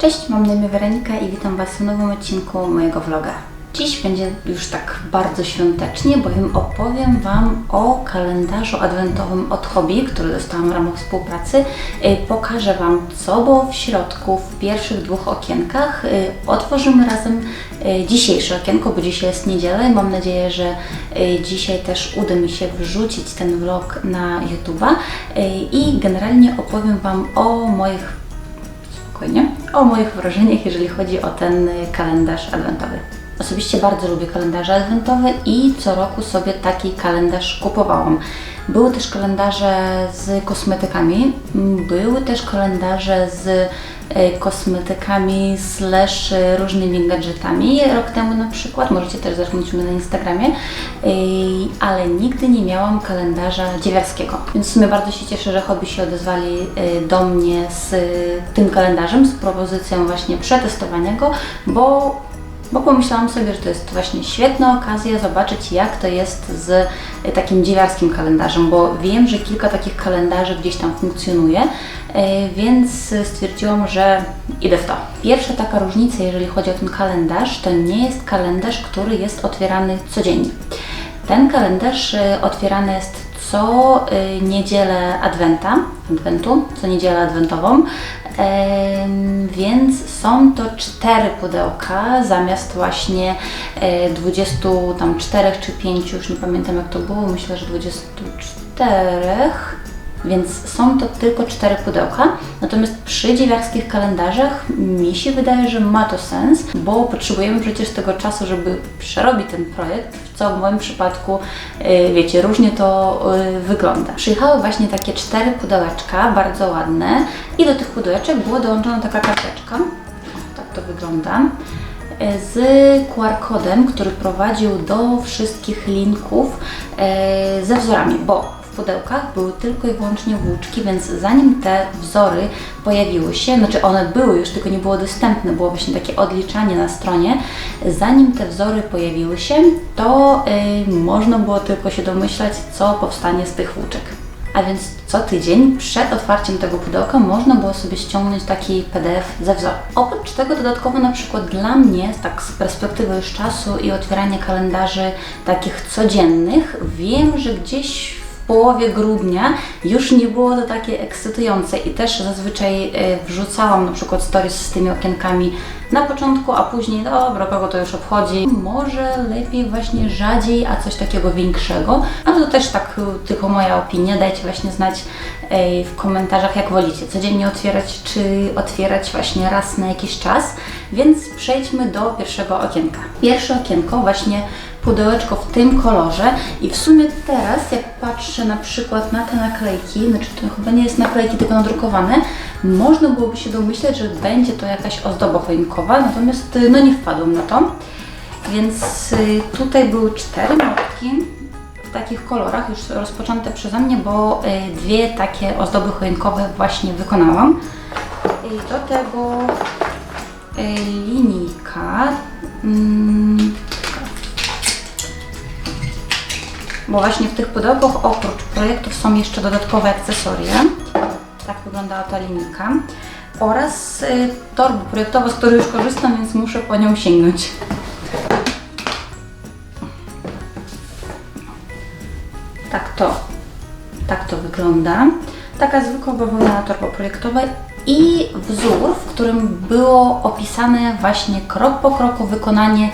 Cześć, mam na imię Weronika i witam Was w nowym odcinku mojego vloga. Dziś będzie już tak bardzo świątecznie, bowiem opowiem Wam o kalendarzu adwentowym od Hobby, który dostałam w ramach współpracy. Y, Pokażę Wam, co było w środku w pierwszych dwóch okienkach. Y, Otworzymy razem y, dzisiejsze okienko, bo dzisiaj jest niedziela i mam nadzieję, że dzisiaj też uda mi się wrzucić ten vlog na YouTube'a i generalnie opowiem Wam o moich spokojnie, o moich wrażeniach, jeżeli chodzi o ten y, kalendarz adwentowy. Osobiście bardzo lubię kalendarze adwentowe i co roku sobie taki kalendarz kupowałam. Były też kalendarze z kosmetykami, były też kalendarze z y, kosmetykami slash różnymi gadżetami. Rok temu na przykład, możecie też zerknąć mnie na Instagramie, y, ale nigdy nie miałam kalendarza dziewiarskiego. Więc w sumie bardzo się cieszę, że hobby się odezwali y, do mnie z tym kalendarzem, z propozycją właśnie przetestowania go, bo bo pomyślałam sobie, że to jest właśnie świetna okazja zobaczyć, jak to jest z y, takim dziewiarskim kalendarzem, bo wiem, że kilka takich kalendarzy gdzieś tam funkcjonuje, y, więc stwierdziłam, że idę w to. Pierwsza taka różnica, jeżeli chodzi o ten kalendarz, to nie jest kalendarz, który jest otwierany codziennie. Ten kalendarz y, otwierany jest co y, niedzielę Adwenta, Adwentu, co niedzielę Adwentową, więc są to cztery pudełka zamiast właśnie e, 24 czy 5, już nie pamiętam jak to było, myślę, że 24. Więc są to tylko cztery pudełka. Natomiast przy dziewiarskich kalendarzach mi się wydaje, że ma to sens, bo potrzebujemy przecież tego czasu, żeby przerobić ten projekt, co w moim przypadku, y, wiecie, różnie to y, wygląda. Przyjechały właśnie takie cztery pudełeczka, bardzo ładne i do tych pudełeczek była dołączona taka karteczka. Tak to wygląda z QR-kodem, który prowadził do wszystkich linków ze wzorami, bo w pudełkach były tylko i wyłącznie włóczki, więc zanim te wzory pojawiły się, znaczy one były już, tylko nie było dostępne, było właśnie takie odliczanie na stronie, zanim te wzory pojawiły się, to y, można było tylko się domyślać, co powstanie z tych włóczek. A więc co tydzień przed otwarciem tego pudełka można było sobie ściągnąć taki PDF ze wzoru. Oprócz tego dodatkowo na przykład dla mnie, tak z perspektywy już czasu i otwierania kalendarzy takich codziennych, wiem, że gdzieś połowie grudnia już nie było to takie ekscytujące i też zazwyczaj e, wrzucałam na przykład stories z tymi okienkami na początku, a później dobra, kogo to już obchodzi. Może lepiej właśnie rzadziej, a coś takiego większego. Ale to też tak y, tylko moja opinia. Dajcie właśnie znać e, w komentarzach, jak wolicie. Codziennie otwierać, czy otwierać właśnie raz na jakiś czas. Więc przejdźmy do pierwszego okienka. Pierwsze okienko właśnie pudełeczko w tym kolorze i w sumie teraz jak patrzę na przykład na te naklejki, znaczy to chyba nie jest naklejki, tylko nadrukowane, można byłoby się domyśleć, że będzie to jakaś ozdoba choinkowa, natomiast y, no nie wpadłam na to. Więc y, tutaj były cztery notki w takich kolorach, już rozpoczęte przeze mnie, bo y, dwie takie ozdoby choinkowe właśnie wykonałam. I do tego linijka. Mm, bo właśnie w tych pudełkach oprócz projektów są jeszcze dodatkowe akcesoria. Tak wyglądała ta linijka. Oraz y, torba projektowa, z której już korzystam, więc muszę po nią sięgnąć. Tak to, tak to wygląda. Taka zwykła bawełniana torba projektowa i wzór, w którym było opisane właśnie krok po kroku wykonanie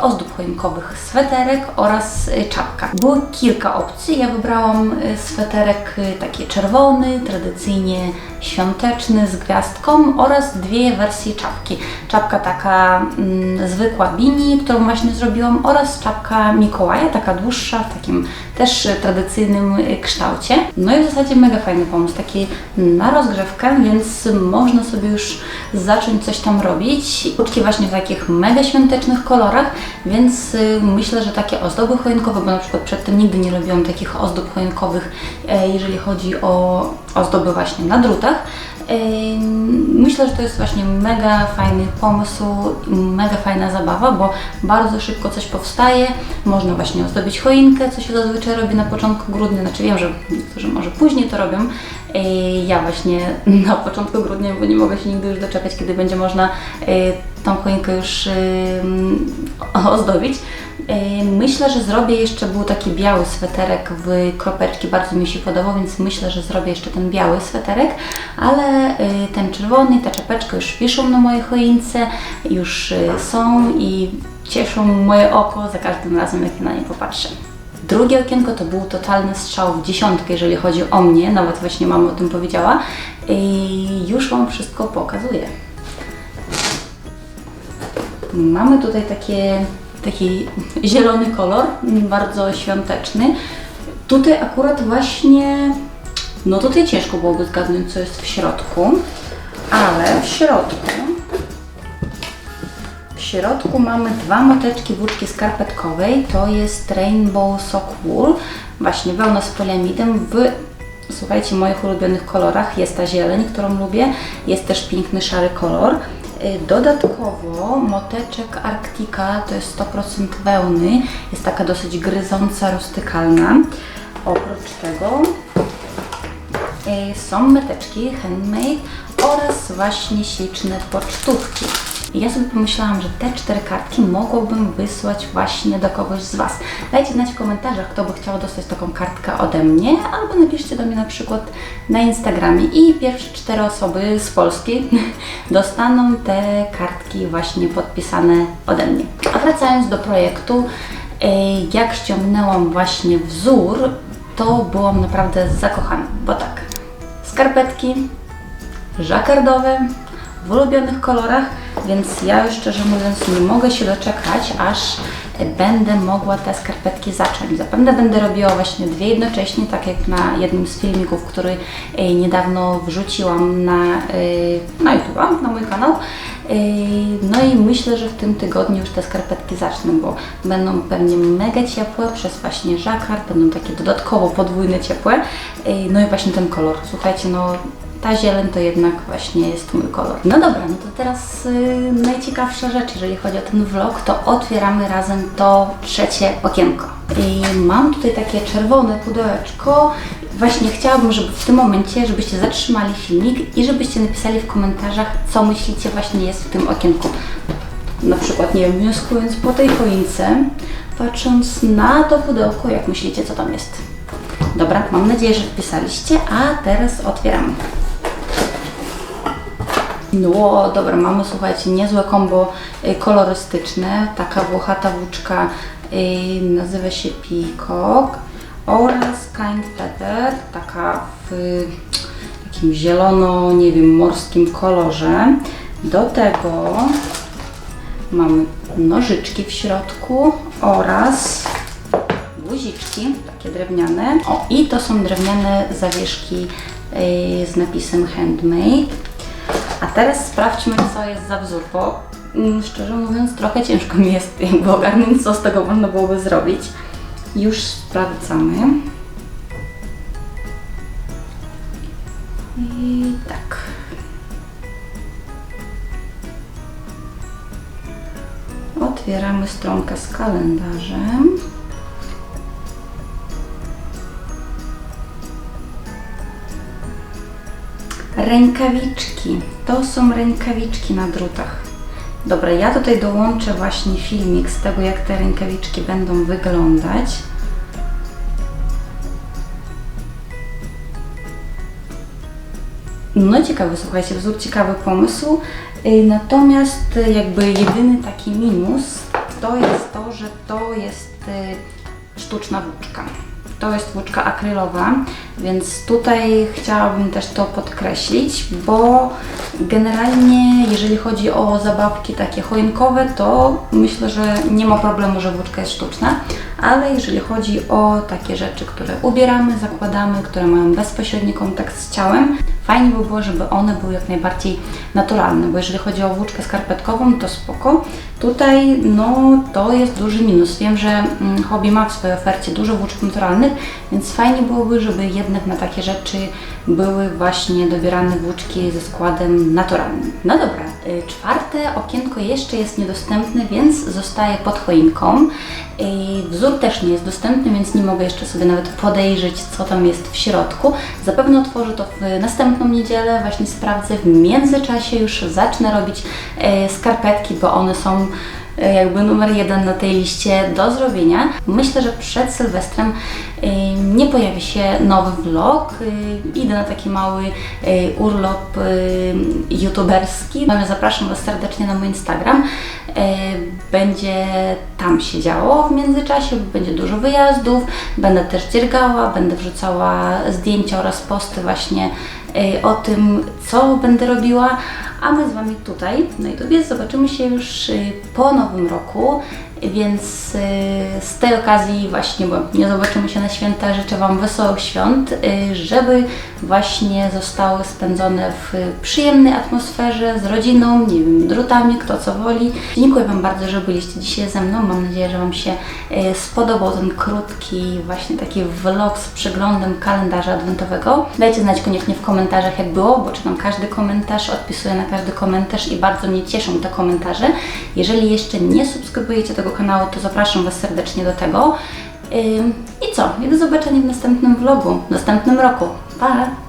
ozdób choinkowych, sweterek oraz e, czapka. Było kilka opcji. Ja wybrałam e, sweterek taki czerwony, tradycyjnie świąteczny z gwiazdką oraz dwie wersje czapki. Czapka taka mm, zwykła bini, którą właśnie zrobiłam oraz czapka Mikołaja, taka dłuższa, w takim też tradycyjnym kształcie. No i w zasadzie mega fajny pomysł, taki na rozgrzewkę, więc można sobie już zacząć coś tam robić. Uczki właśnie w takich mega świątecznych kolorach, więc y, myślę, że takie ozdoby choinkowe, bo na przykład przedtem nigdy nie robiłam takich ozdób choinkowych, e, jeżeli chodzi o ozdoby właśnie na drutach. Myślę, że to jest właśnie mega fajny pomysł, mega fajna zabawa, bo bardzo szybko coś powstaje. Można właśnie ozdobić choinkę, co się zazwyczaj robi na początku grudnia. Znaczy wiem, że niektórzy może później to robią, Ja właśnie na początku grudnia, bo nie mogę się nigdy już doczekać, kiedy będzie można e, tą choinkę już ozdobić. E, Myślę, że zrobię jeszcze, był taki biały sweterek w kropeczki, bardzo mi się podobał, więc myślę, że zrobię jeszcze ten biały sweterek, ale e, ten czerwony, ta czapeczka już wiszą na mojej choince, już e, są i cieszą moje oko za każdym razem, jak na nie popatrzę. Drugie okienko to był totalny strzał w dziesiątkę, jeżeli chodzi o mnie, nawet właśnie mama o tym powiedziała. I już Wam wszystko pokazuję. Mamy tutaj takie, taki zielony kolor, bardzo świąteczny. Tutaj akurat właśnie, no tutaj ciężko byłoby zgadnąć, co jest w środku, ale w środku w środku mamy dwa moteczki włóczki skarpetkowej. To jest Rainbow Sock Wool, właśnie wełna z poliamidem w, słuchajcie, moich ulubionych kolorach. Jest ta zieleń, którą lubię, jest też piękny szary kolor. Y, Dodatkowo moteczek Arctica to jest 100% wełny, jest taka dosyć gryząca, rustykalna. Oprócz tego y, są meteczki handmade oraz właśnie śliczne pocztówki. I ja sobie pomyślałam, że te cztery kartki mogłabym wysłać właśnie do kogoś z Was. Dajcie znać w komentarzach, kto by chciał dostać taką kartkę ode mnie, albo napiszcie do mnie na przykład na Instagramie i pierwsze cztery osoby z Polski dostaną te kartki właśnie podpisane ode mnie. A wracając do projektu, jak ściągnęłam właśnie wzór, to byłam naprawdę zakochana, bo tak, skarpetki, żakardowe, w ulubionych kolorach, więc ja już szczerze mówiąc nie mogę się doczekać, aż będę mogła te skarpetki zacząć. Zapewne będę robiła właśnie dwie jednocześnie, tak jak na jednym z filmików, który niedawno wrzuciłam na, e, na YouTube, na mój kanał. E, No i myślę, że w tym tygodniu już te skarpetki zacznę, bo będą pewnie mega ciepłe przez właśnie żakard, będą takie dodatkowo podwójne ciepłe. No i właśnie ten kolor. Słuchajcie, no ta zieleń to jednak właśnie jest mój kolor. No dobra, no to teraz y, najciekawsza rzecz, jeżeli chodzi o ten vlog, to otwieramy razem to trzecie okienko. I mam tutaj takie czerwone pudełeczko. Właśnie chciałabym, żeby w tym momencie, żebyście zatrzymali filmik i żebyście napisali w komentarzach, co myślicie właśnie jest w tym okienku. Na przykład, nie wiem, wnioskując po tej choince, patrząc na to pudełko, jak myślicie, co tam jest. Dobra, mam nadzieję, że wpisaliście, a teraz otwieramy. No dobra, mamy słuchajcie, niezłe kombo y, kolorystyczne. Taka włochata włóczka y, nazywa się Peacock oraz Kind Feather, taka w takim zielono, nie wiem, morskim kolorze. Do tego mamy nożyczki w środku oraz guziczki, takie drewniane. O, i to są drewniane zawieszki yy, z napisem handmade. A teraz sprawdźmy, co jest za wzór, bo mm, szczerze mówiąc, trochę ciężko mi jest jakby ogarnąć, co z tego można byłoby zrobić. Już sprawdzamy. I tak. Otwieramy stronkę z kalendarzem. Rękawiczki. To są rękawiczki na drutach. Dobra, ja tutaj dołączę właśnie filmik z tego, jak te rękawiczki będą wyglądać. No ciekawy, słuchajcie, wzór ciekawy pomysł. Y, Natomiast y, jakby jedyny taki minus to jest to, że to jest y, sztuczna włóczka. To jest włóczka akrylowa, więc tutaj chciałabym też to podkreślić, bo generalnie jeżeli chodzi o zabawki takie choinkowe, to myślę, że nie ma problemu, że włóczka jest sztuczna, ale jeżeli chodzi o takie rzeczy, które ubieramy, zakładamy, które mają bezpośredni kontakt z ciałem, fajnie by było, żeby one były jak najbardziej naturalne, bo jeżeli chodzi o włóczkę skarpetkową, to spoko. Tutaj no to jest duży minus. Wiem, że mm, Hobby ma w swojej ofercie dużo włóczek naturalnych, więc fajnie byłoby, żeby jednak na takie rzeczy były właśnie dobierane włóczki ze składem naturalnym. No dobra, Y, Czwarte okienko jeszcze jest niedostępne, więc zostaje pod choinką. Y, Wzór też nie jest dostępny, więc nie mogę jeszcze sobie nawet podejrzeć, co tam jest w środku. Zapewne otworzę to w następną niedzielę, właśnie sprawdzę. W międzyczasie już zacznę robić y, skarpetki, bo one są jakby numer jeden na tej liście do zrobienia. Myślę, że przed Sylwestrem y, nie pojawi się nowy vlog. Y, Idę na taki mały urlop youtuberski. Natomiast zapraszam Was serdecznie na mój Instagram. Będzie tam się działo w międzyczasie, będzie dużo wyjazdów. Będę też dziergała, będę wrzucała zdjęcia oraz posty właśnie o tym, co będę robiła. A my z Wami tutaj na YouTubie zobaczymy się już y, po nowym roku, więc y, z tej okazji właśnie, bo nie zobaczymy się na święta, życzę Wam wesołych świąt, y, żeby właśnie zostały spędzone w przyjemnej atmosferze, z rodziną, nie wiem, drutami, kto co woli. Dziękuję Wam bardzo, że byliście dzisiaj ze mną. Mam nadzieję, że Wam się y, spodobał ten krótki właśnie taki vlog z przeglądem kalendarza adwentowego. Dajcie znać koniecznie w komentarzach jak było, bo czytam każdy komentarz, odpisuję na każdy komentarz i bardzo mnie cieszą te komentarze. Jeżeli jeszcze nie subskrybujecie tego kanału, to zapraszam Was serdecznie do tego. I co? I do zobaczenia w następnym vlogu, w następnym roku. Pa!